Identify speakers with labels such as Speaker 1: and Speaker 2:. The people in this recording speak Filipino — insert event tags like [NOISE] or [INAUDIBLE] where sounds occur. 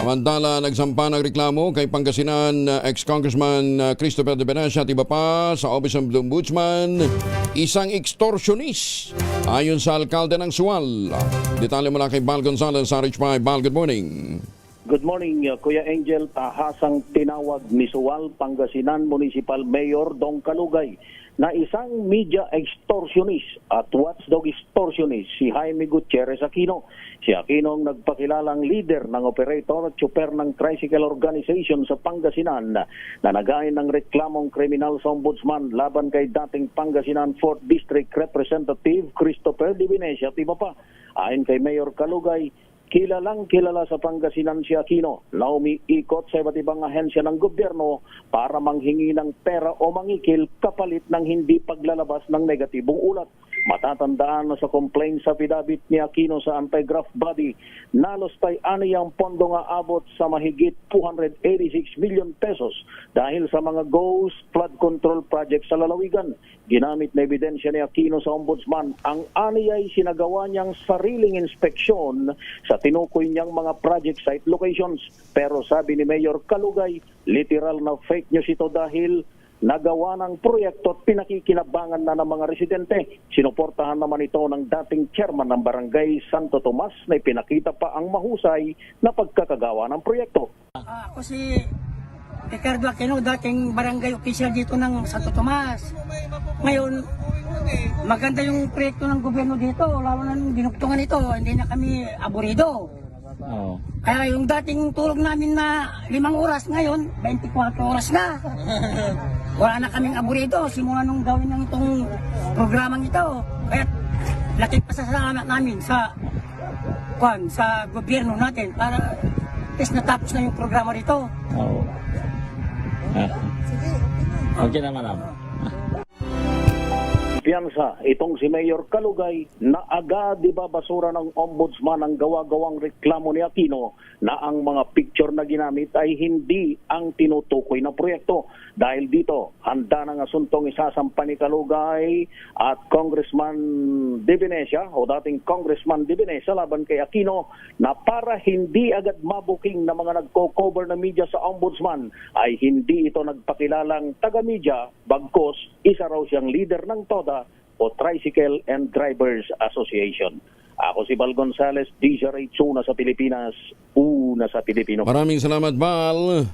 Speaker 1: Samantala, nagsampa ng reklamo kay Pangasinan uh, ex-Congressman uh, Christopher de Benacia at iba pa sa Office of the Ombudsman, isang extortionist ayon sa alkalde ng Sual. Detalye mula kay Bal Gonzalez sa Rich Bal, good morning.
Speaker 2: Good morning, uh, Kuya Angel. Tahasang tinawag ni Suwal, Pangasinan Municipal Mayor Dong Kalugay na isang media extortionist at watchdog extortionist si Jaime Gutierrez Aquino. Si Aquino ang nagpakilalang leader ng operator at super ng tricycle organization sa Pangasinan na nagain ng reklamong kriminal sa ombudsman laban kay dating Pangasinan 4th District Representative Christopher Di Venecia at iba pa. Ayon kay Mayor Kalugay, Kilalang kilala sa Pangasinan si Aquino na umiikot sa iba't ibang ahensya ng gobyerno para manghingi ng pera o mangikil kapalit ng hindi paglalabas ng negatibong ulat. Matatandaan na sa complaint sa pidabit ni Aquino sa anti-graft body, nalos tay aniyang pondo nga abot sa mahigit 286 million pesos dahil sa mga ghost flood control project sa lalawigan. Ginamit na ebidensya ni Aquino sa ombudsman ang aniyay sinagawa niyang sariling inspeksyon sa tinukoy niyang mga project site locations. Pero sabi ni Mayor Kalugay, literal na fake news ito dahil nagawa ng proyekto at pinakikinabangan na ng mga residente. Sinuportahan naman ito ng dating chairman ng barangay Santo Tomas na ipinakita pa ang mahusay na pagkakagawa ng proyekto.
Speaker 3: Ah, ako si Ricardo Aquino, dating barangay official dito ng Santo Tomas. Ngayon, maganda yung proyekto ng gobyerno dito, lalo na nung dinugtungan ito, hindi na kami aburido. Kaya yung dating tulog namin na limang oras, ngayon, 24 oras na. [LAUGHS] Wala na kaming aburido, simula nung gawin ng itong programang ito. Kaya laking pasasalamat namin sa kwan, sa gobyerno natin para is natapos na yung programa rito.
Speaker 4: Oo. Ah. Okay naman ako.
Speaker 2: Piyansa, itong si Mayor Kalugay na agad ibabasura ng ombudsman ang gawa-gawang reklamo ni Aquino na ang mga picture na ginamit ay hindi ang tinutukoy na proyekto. Dahil dito, handa ng asuntong isasampa ni Kalugay at Congressman De Venecia o dating Congressman De Venecia laban kay Aquino na para hindi agad mabuking na mga nagko-cover na media sa ombudsman ay hindi ito nagpakilalang taga-media bagkos isa raw siyang leader ng TODA o Tricycle and Drivers Association. Ako si Bal Gonzales, DJ Ray Tsuna sa Pilipinas, una sa Pilipino.
Speaker 1: Maraming salamat, Bal.